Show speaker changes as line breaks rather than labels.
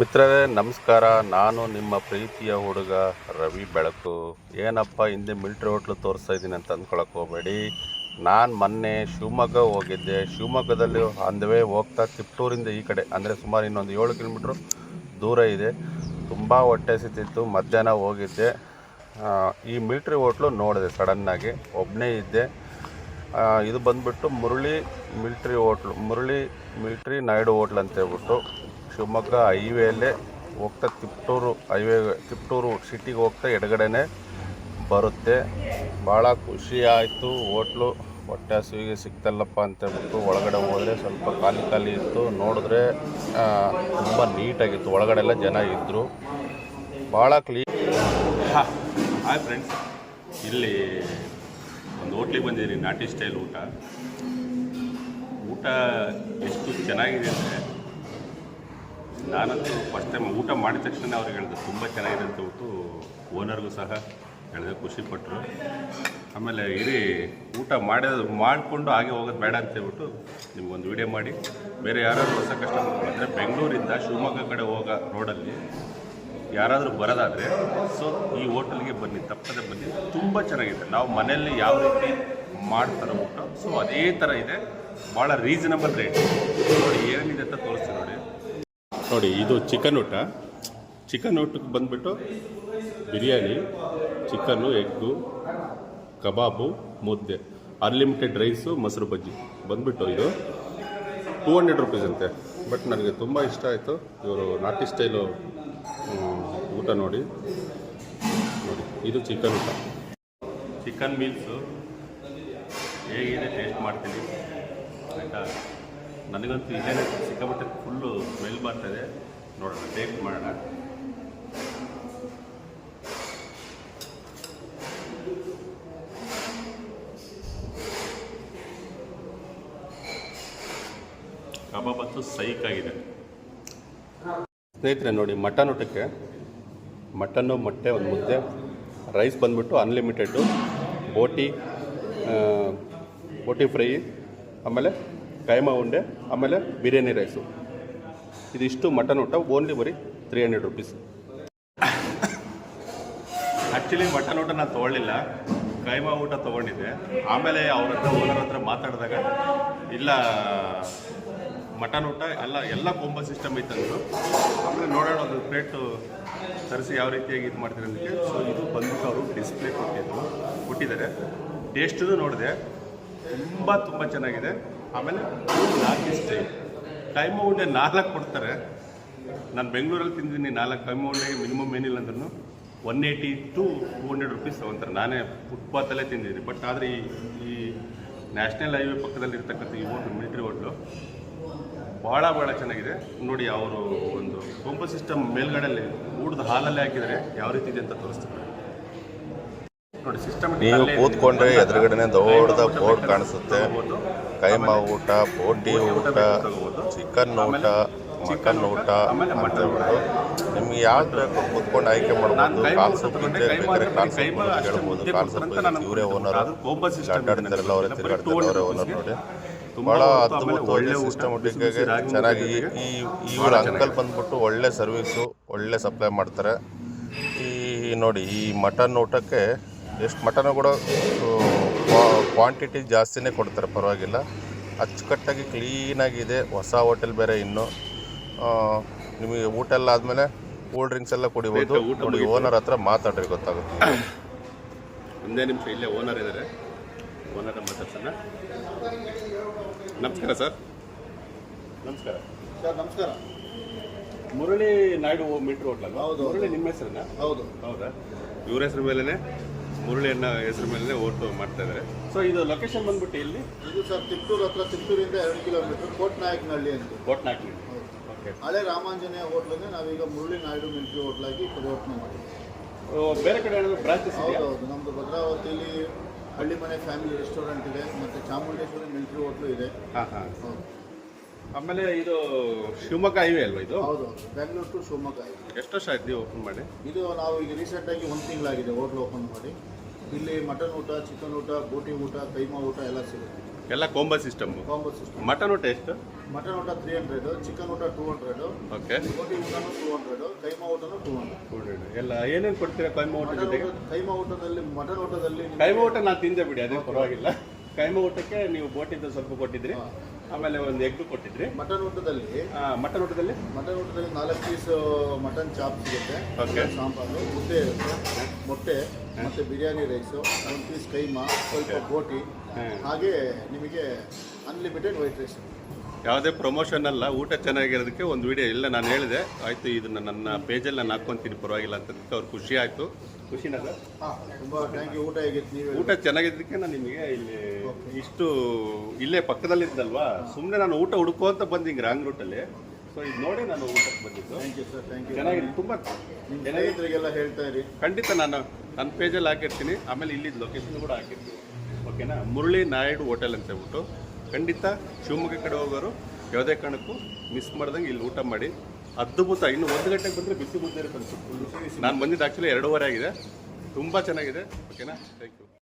ಮಿತ್ರರೇ, ನಮಸ್ಕಾರ. ನಾನು ನಿಮ್ಮ ಪ್ರೀತಿಯ ಹುಡುಗ ರವಿ ಬೆಳಕು. ಏನಪ್ಪ, ಹಿಂದೆ ಮಿಲ್ಟ್ರಿ ಹೋಟ್ಲು ತೋರಿಸ್ತಾ ಇದ್ದೀನಿ ಅಂತ ಅಂದ್ಕೊಳಕ್ಕೆ ಹೋಗಬೇಡಿ. ನಾನು ಮೊನ್ನೆ ಶಿವಮೊಗ್ಗ ಹೋಗಿದ್ದೆ. ಶಿವಮೊಗ್ಗದಲ್ಲಿ ಅಂದವೇ ಹೋಗ್ತಾ ತಿಪ್ಟೂರಿಂದ ಈ ಕಡೆ. ಅಂದರೆ ಸುಮಾರು ಇನ್ನೊಂದು ಏಳು ಕಿಲೋಮೀಟ್ರು ದೂರ ಇದೆ. ತುಂಬ ಹೊಟ್ಟೆ ಸಿತ್ತಿತ್ತು ಮಧ್ಯಾಹ್ನ ಹೋಗಿದ್ದೆ. ಈ ಮಿಲ್ಟ್ರಿ ಹೋಟ್ಲು ನೋಡಿದೆ ಸಡನ್ನಾಗಿ ಒಬ್ಬನೇ ಇದ್ದೆ. ಇದು ಬಂದುಬಿಟ್ಟು Muruli military hotel, Muruli military Naidu hotel ಅಂತ ಹೇಳ್ಬಿಟ್ಟು ಶಿವಮೊಗ್ಗ ಹೈವೇಲೆ ಹೋಗ್ತಾ ತಿಪ್ಟೂರು, ಹೈವೇ ತಿಪ್ಟೂರು ಸಿಟಿಗೆ ಹೋಗ್ತಾ ಎಡಗಡೆನೇ ಬರುತ್ತೆ. ಭಾಳ ಖುಷಿ ಆಯಿತು. ಹೋಟ್ಲು ಹೊಟ್ಟೆ ಹಸಿವಿಗೆ ಸಿಗ್ತಲ್ಲಪ್ಪ ಅಂತೇಳ್ಬಿಟ್ಟು ಒಳಗಡೆ ಹೋದರೆ ಸ್ವಲ್ಪ ಖಾಲಿ ಖಾಲಿ ಇತ್ತು. ನೋಡಿದ್ರೆ ತುಂಬ ನೀಟಾಗಿತ್ತು. ಒಳಗಡೆ ಎಲ್ಲ ಜನ ಇದ್ದರು ಭಾಳ ಕ್ಲೀನ್
ಹಾಯ್ ಫ್ರೆಂಡ್ಸ್ ಇಲ್ಲಿ ಒಂದು ಹೋಟ್ಲಿಗೆ ಬಂದಿದ್ದೀನಿ, ನಾಟಿ ಸ್ಟೈಲ್ ಊಟ. ಊಟ ಎಷ್ಟು ಚೆನ್ನಾಗಿದೆ ಅಂದರೆ ನಾನಂತೂ ಫಸ್ಟ್ ಟೈಮ್ ಊಟ ಮಾಡಿದ ತಕ್ಷಣ ಅವ್ರಿಗೆ ಹೇಳಿದೆ ತುಂಬ ಚೆನ್ನಾಗಿದೆ ಅಂತ ಹೇಳ್ಬಿಟ್ಟು ಓನರ್ಗೂ ಸಹ ಹೇಳಿದೆ ಖುಷಿಪಟ್ಟರು ಆಮೇಲೆ ಇರಿ ಊಟ ಮಾಡಿದ, ಮಾಡಿಕೊಂಡು ಹಾಗೆ ಹೋಗೋದು ಬೇಡ ಅಂತ ಹೇಳ್ಬಿಟ್ಟು ನಿಮ್ಗೊಂದು ವಿಡಿಯೋ ಮಾಡಿ. ಬೇರೆ ಯಾರಾದರೂ ಹೊಸ ಕಸ್ಟಮರ್ ಬಂದರೆ ಬೆಂಗಳೂರಿಂದ ಶಿವಮೊಗ್ಗ ಕಡೆ ಹೋಗೋ ರೋಡಲ್ಲಿ ಯಾರಾದರೂ ಬರೋದಾದರೆ ಸೊ ಈ ಹೋಟೆಲ್ಗೆ ಬನ್ನಿ, ತಪ್ಪದೆ ಬನ್ನಿ. ತುಂಬ ಚೆನ್ನಾಗಿದೆ. ನಾವು ಮನೆಯಲ್ಲಿ ಯಾವ ರೀತಿ ಮಾಡ್ತಾರೆ ಊಟ ಸೊ ಅದೇ ಥರ ಇದೆ. ಭಾಳ ರೀಸನಬಲ್ ರೇಟ್ ನೋಡಿ ಏನೇನಿದೆ ಅಂತ ತೋರಿಸ್ತೀನಿ ನೋಡಿ. ನೋಡಿ, ಇದು ಚಿಕನ್ ಊಟ. ಚಿಕನ್ ಊಟಕ್ಕೆ ಬಂದುಬಿಟ್ಟು ಬಿರಿಯಾನಿ ಚಿಕನ್ನು ಎಗ್ಗು ಕಬಾಬು, ಮುದ್ದೆ. ಅನ್ಲಿಮಿಟೆಡ್ ರೈಸು ಮೊಸರು ಬಜ್ಜಿ. ಬಂದ್ಬಿಟ್ಟು ಇದು ಟೂ ಹಂಡ್ರೆಡ್ ರುಪೀಸ್ ಅಂತೆ. ಬಟ್ ನನಗೆ ತುಂಬ ಇಷ್ಟ ಆಯಿತು. ಇವರು ನಾಟಿ ಸ್ಟೈಲು ಊಟ ನೋಡಿ. ನೋಡಿ, ಇದು ಚಿಕನ್ ಊಟ. ಚಿಕನ್ ಮೀಲ್ಸು ಹೇಗಿದೆ ಟೇಸ್ಟ್ ಮಾಡ್ತೀನಿ. ಆಯಿತಾ? ನನಗಂತೂ ಇದೇನೆ ಸಿಕ್ಕಾಪಟ್ಟೆ ಫುಲ್ಲು ಸ್ಮೆಲ್ ಬರ್ತದೆ ನೋಡೋಣ ಟೇಸ್ಟ್ ಮಾಡೋಣ. ಕಬಾಬತ್ತು ಸೈಕ್ ಆಗಿದೆ. ಸ್ನೇಹಿತರೆ, ನೋಡಿ ಮಟನ್ ಊಟಕ್ಕೆ ಮಟನ್ನು ಮೊಟ್ಟೆ ಒಂದು ಮುದ್ದೆ ರೈಸ್ ಬಂದ್ಬಿಟ್ಟು ಅನ್ಲಿಮಿಟೆಡ್ಡು ಬೋಟಿ ಬೋಟಿ ಫ್ರೈ, ಆಮೇಲೆ ಕೈಮಾ ಉಂಡೆ, ಆಮೇಲೆ ಬಿರಿಯಾನಿ ರೈಸು. ಇದಿಷ್ಟು ಮಟನ್ ಊಟ, ಓನ್ಲಿ ಬರೀ three hundred rupees actually mutton ಊಟ ನಾನು ತೊಗೊಳ್ಳಿಲ್ಲ. ಕೈಮಾ ಊಟ ತೊಗೊಂಡಿದ್ದೆ. ಆಮೇಲೆ ಅವ್ರ ಹತ್ರ ಓನರ್ ಹತ್ರ ಮಾತಾಡಿದಾಗ, ಇಲ್ಲ, ಮಟನ್ ಊಟ, ಎಲ್ಲ ಎಲ್ಲ ಕೊಂಬ ಸಿಸ್ಟಮ್ ಇತ್ತಂದರು. ಆಮೇಲೆ ನೋಡೋಣ ಒಂದು ಪ್ಲೇಟು ತರಿಸಿ ಯಾವ ರೀತಿಯಾಗಿ ಇದು ಮಾಡ್ತಾರೆ ಅದಕ್ಕೆ ಸೊ ಇದು ಬಂದ್ಬಿಟ್ಟು ಅವರು ಡಿಸ್ಪ್ಲೇ ಕೊಟ್ಟಿದ್ರು, ಕೊಟ್ಟಿದ್ದಾರೆ. ಟೇಸ್ಟು ನೋಡಿದೆ. ತುಂಬ ತುಂಬ ಚೆನ್ನಾಗಿದೆ. ಆಮೇಲೆ ನಾಲ್ಕು ಕೈಮ ಕೈಮಾ ಉಂಡೆ ನಾಲ್ಕು ಕೊಡ್ತಾರೆ. ನಾನು ಬೆಂಗಳೂರಲ್ಲಿ ತಿಂದಿದ್ದೀನಿ ನಾಲ್ಕು. ಟೈಮ್ ಉಂಡೆಗೆ ಮಿನಿಮಮ್ ಏನಿಲ್ಲ ಅಂದ್ರೂ one eighty to two hundred rupees ತಗೊಂತಾರೆ. ನಾನೇ ಫುಟ್ಪಾತಲ್ಲೇ ತಿಂದಿದ್ದೀನಿ. ಬಟ್ ಆದರೆ ಈ ನ್ಯಾಷನಲ್ ಹೈವೇ ಪಕ್ಕದಲ್ಲಿ ಇರ್ತಕ್ಕಂಥ ಈ ಹೋಟ್ಲು ಮಿಲಿಟ್ರಿ ಹೋಟ್ಲು ಭಾಳ ಭಾಳ ಚೆನ್ನಾಗಿದೆ. ನೋಡಿ, ಅವರು ಒಂದು ಕೊಂಬ ಸಿಸ್ಟಮ್ ಮೇಲ್ಗಡೆಯಲ್ಲಿ ಊಟದ ಹಾಲಲ್ಲೇ ಹಾಕಿದರೆ ಯಾವ ರೀತಿ ಇದೆ ಅಂತ ತೋರಿಸ್ತಾರೆ
ನೀವು ಕೂತ್ಕೊಂಡ್ರೆ ಎದುರುಗಡೆನೆ ದೊಡ್ಡದ ಬೋರ್ಡ್ ಕಾಣಿಸುತ್ತೆ. ಕೈಮಾ ಊಟ ಬೋಟಿ ಊಟ ಚಿಕನ್ ಊಟ ಚಿಕನ್ ಊಟ ಅಂತ ಹೇಳ್ಬಿಟ್ಟು ನಿಮ್ಗೆ ಯಾವ್ದು ಬೇಕು ಕೂತ್ಕೊಂಡು ಆಯ್ಕೆ ಮಾಡ್ಬೋದು. ಕಾಲ್ ಸೊಪ್ಪು ಇದ್ರೆ ಬೇಕಾದ್ರೆ ಕಾಲ್ ಸೊಪ್ಪು ಕೇಳ್ಬೋದು ಕಾಲ್ ಸೊಪ್ಪು ಇವರೇ ಓನರ್. ಅಡ್ಡಾಡ್ತಾರಲ್ಲ ಅವರೇ ತಿರುಗಾಡ್ತಾರೆ ಅವರೇ ಓನರ್ ನೋಡಿ. ಭಾಳ ಅದ್ಭುತ ಒಳ್ಳೆ ಸಿಸ್ಟಮೆಟಿಕ್ಕಾಗಿ ಚೆನ್ನಾಗಿ ಈ- ಈ ಇವ್ರ ಅಂಕಲ್ ಬಂದ್ಬಿಟ್ಟು ಒಳ್ಳೆ ಸರ್ವಿಸು ಒಳ್ಳೆ ಸಪ್ಲೈ ಮಾಡ್ತಾರೆ. ಈ ನೋಡಿ ಈ ಮಟನ್ ಊಟಕ್ಕೆ ಎಷ್ಟು ಮಟನು ಕೂಡ ಕ್ವಾಂಟಿಟಿ ಜಾಸ್ತಿನೇ ಕೊಡ್ತಾರೆ ಪರವಾಗಿಲ್ಲ. ಅಚ್ಚುಕಟ್ಟಾಗಿ ಕ್ಲೀನಾಗಿದೆ ಹೊಸ ಹೋಟೆಲ್ ಬೇರೆ ಇನ್ನು. ನಿಮಗೆ ಊಟ ಎಲ್ಲ ಆದಮೇಲೆ ಕೂಲ್ ಡ್ರಿಂಕ್ಸ್ ಎಲ್ಲ ಕುಡಿಬೋದು. ನೋಡಿ ಓನರ್ ಹತ್ರ ಮಾತಾಡ್ರಿ ಗೊತ್ತಾಗುತ್ತೆ.
ಒಂದೇ ನಿಮಿಷ ಇಲ್ಲೇ ಓನರ್ ಇದ್ದಾರೆ. ಓನರ್ ಮಾತಾಡ್ಸೋಣ. ನಮಸ್ಕಾರ ಸರ್. ನಮಸ್ಕಾರ.
ಸರ್ ನಮಸ್ಕಾರ.
ಮುರಳಿ ನಾಯ್ಡು ಮೀಟ್ರ್ ಹೋಟ್ಲಲ್ಲ
ಹೌದು.
ಮುರಳಿ ನಿಮ್ಮ ಹೆಸರನ್ನ
ಹೌದು.
ಹೌದಾ? ಇವ್ರ ಹೆಸರು ಮೇಲೇ ಮುರಳಿ ಅನ್ನ ಹೆಸರು ಮೇಲೆ ಓಟು ಮಾಡ್ತಾ ಇದ್ದಾರೆ ಸೊ ಇದು ಲೊಕೇಶನ್ ಬಂದ್ಬಿಟ್ಟು ಇಲ್ಲಿ
ಇದು ಸರ್ ತಿಪ್ಪೂರ್ ಹತ್ರ ತಿಪ್ಪೂರಿಂದ ಎರಡು ಕಿಲೋಮೀಟರ್ ಕೋಟ್ನಾಯಕನಹಳ್ಳಿ ಅಂತ.
ಕೋಟ್ ಓಕೆ
ಹಳೆ ರಾಮಾಂಜನೇಯ ಹೋಟ್ಲನ್ನೇ ನಾವೀಗ ಮುರಳಿ ನಾಯ್ಡು ಮಿಲ್ಟ್ರಿ ಹೋಟ್ಲಾಗಿ ಪರಿವರ್ತನೆ ಮಾಡಿದ್ವಿ.
ಬೇರೆ ಕಡೆ ಏನಾದರೂ ಬ್ರಾಂಚಸ್ ಹೌದು
ಹೌದೌದು. ನಮ್ಮದು ಭದ್ರಾವತಿಯಲ್ಲಿ ಹಳ್ಳಿ ಮನೆ ಫ್ಯಾಮಿಲಿ ರೆಸ್ಟೋರೆಂಟ್ ಇದೆ ಮತ್ತು ಚಾಮುಂಡೇಶ್ವರಿ ಮಿಲ್ಟ್ರಿ ಹೋಟ್ಲು ಇದೆ.
ಹಾಂ ಹಾಂ.
ಹೌದು.
ಆಮೇಲೆ ಇದು ಶಿವಮೊಗ್ಗ ಹೈವೇ ಅಲ್ವಾ ಇದು?
ಹೌದು ಬೆಂಗಳೂರು ಟು ಶಿವಮೊಗ್ಗ ಹೈವೇ
ಎಷ್ಟು ವರ್ಷ ಆಯ್ತು ನೀವು ಓಪನ್ ಮಾಡಿ?
ಇದು ನಾವು ಈಗ ರೀಸೆಂಟಾಗಿ ಒಂದು ತಿಂಗಳಾಗಿದೆ ಹೋಟ್ಲ್ ಓಪನ್ ಮಾಡಿ. ಇಲ್ಲಿ ಮಟನ್ ಊಟ ಚಿಕನ್ ಊಟ ಬೋಟಿ ಊಟ ಕೈಮಾ ಊಟ ಎಲ್ಲ ಸಿಗುತ್ತೆ.
ಎಲ್ಲ combo system
combo system
mutton ಊಟ ಎಷ್ಟು?
ಮಟನ್ ಊಟ ತ್ರೀ ಹಂಡ್ರೆಡ್ ಚಿಕನ್ ಊಟ ಟೂ ಹಂಡ್ರೆಡ್
ಓಕೆ
ಗೋಟಿ ಊಟನೂ ಟೂ ಹಂಡ್ರೆಡ್ ಕೈಮಾ ಊಟನೂ ಟೂ ಹಂಡ್ರೆಡ್
ಎಲ್ಲ ಏನೇನು ಕೊಡ್ತೀರಾ ಕೈಮಾ ಊಟ
ಮಟನ್
ಜೊತೆಗೆ?
ಊಟ ಕೈಮಾ ಊಟದಲ್ಲಿ ಮಟನ್ ಊಟದಲ್ಲಿ ನಿಮ್ಗೆ-
ಕೈಮ ಊಟ ನಾನು ತಿಂದೆ ಬಿಡಿ ಅದೇ ಪರವಾಗಿಲ್ಲ. ಕೈಮ ಊಟಕ್ಕೆ ನೀವು ಬೋಟಿದ್ದು ಸ್ವಲ್ಪ ಕೊಟ್ಟಿದ್ರಿ. ಆಮೇಲೆ ಒಂದು ಎಗ್ ಕೊಟ್ಟಿದ್ರಿ.
ಮಟನ್ ಊಟದಲ್ಲಿ?
ಮಟನ್ ಊಟದಲ್ಲಿ?
ಮಟನ್ ಊಟದಲ್ಲಿ ನಾಲ್ಕು ಪೀಸ್ ಮಟನ್ ಚಾಪ್ ಸಿಗುತ್ತೆ.
ಓಕೆ.
ಸಾಂಬಾರು ಮುದ್ದೆ ಇರುತ್ತೆ. ಮೊಟ್ಟೆ ಮತ್ತೆ ಬಿರಿಯಾನಿ ರೈಸು ಒಂದು ಪೀಸ್ ಕೈಮಾ ಸ್ವಲ್ಪ ಬೋಟಿ. ಹಾಗೆ ನಿಮಗೆ ಅನ್ಲಿಮಿಟೆಡ್ ವೈಟ್ ರೈಸ್
ಯಾವುದೇ ಪ್ರಮೋಷನ್ ಅಲ್ಲ ಊಟ ಚೆನ್ನಾಗಿರೋದಕ್ಕೆ ಒಂದು ವಿಡಿಯೋ ಇಲ್ಲ ನಾನು ಹೇಳಿದೆ ಆಯಿತು ಇದನ್ನು ನನ್ನ ಪೇಜಲ್ಲಿ ನಾನು ಹಾಕ್ಕೊಂತೀನಿ ಪರವಾಗಿಲ್ಲ ಅಂತದಕ್ಕೆ ಅವ್ರು ಖುಷಿ ಆಯಿತು. ಖುಷಿನ
ಊಟ
ಊಟ ಚೆನ್ನಾಗಿದ್ದಕ್ಕೆ ನಾನು ನಿಮಗೆ ಇಲ್ಲಿ ಇಷ್ಟು ಇಲ್ಲೇ ಪಕ್ಕದಲ್ಲಿದ್ದಲ್ವಾ ಸುಮ್ಮನೆ ನಾನು ಊಟ ಹುಡುಕುವಂತ ಬಂದು ಹಿಂಗೆ ರಾಂಗ್ ರೂಟಲ್ಲಿ ಸೊ ಇದು ನೋಡಿ ನಾನು ಊಟಕ್ಕೆ ಬಂದಿದ್ದು.
Thank you sir thank you
ಚೆನ್ನಾಗಿದೆ ತುಂಬ
ಚೆನ್ನಾಗಿದ್ದರಿಗೆಲ್ಲ ಹೇಳ್ತಾ ಇರಿ.
ಖಂಡಿತ ನಾನು ನನ್ನ ಪೇಜಲ್ಲಿ ಹಾಕಿರ್ತೀನಿ ಆಮೇಲೆ ಇಲ್ಲಿದ್ದು ಲೊಕೇಶನ್ ಕೂಡ ಹಾಕಿರ್ತೀನಿ. ಓಕೆನಾ ಮುರಳಿ ನಾಯ್ಡು ಹೋಟೆಲ್ ಅಂತ ಹೇಳ್ಬಿಟ್ಟು. ಖಂಡಿತ ಶಿವಮೊಗ್ಗ ಕಡೆ ಹೋಗೋರು ಯಾವುದೇ ಕಾರಣಕ್ಕೂ ಮಿಸ್ ಮಾಡ್ದಂಗೆ ಇಲ್ಲಿ ಊಟ ಮಾಡಿ ಅದ್ಭುತ. ಇನ್ನು ಒಂದು ಗಂಟೆಗೆ ಬಂದರೆ ಬಿಸಿ ಮುದ್ದೆ ಇರುತ್ತೆ ನಾನು ಬಂದಿದ್ದು ಆ್ಯಕ್ಚುಲಿ ಎರಡೂವರೆ ಆಗಿದೆ. ತುಂಬ ಚೆನ್ನಾಗಿದೆ. ಓಕೆನಾ ಥ್ಯಾಂಕ್ ಯು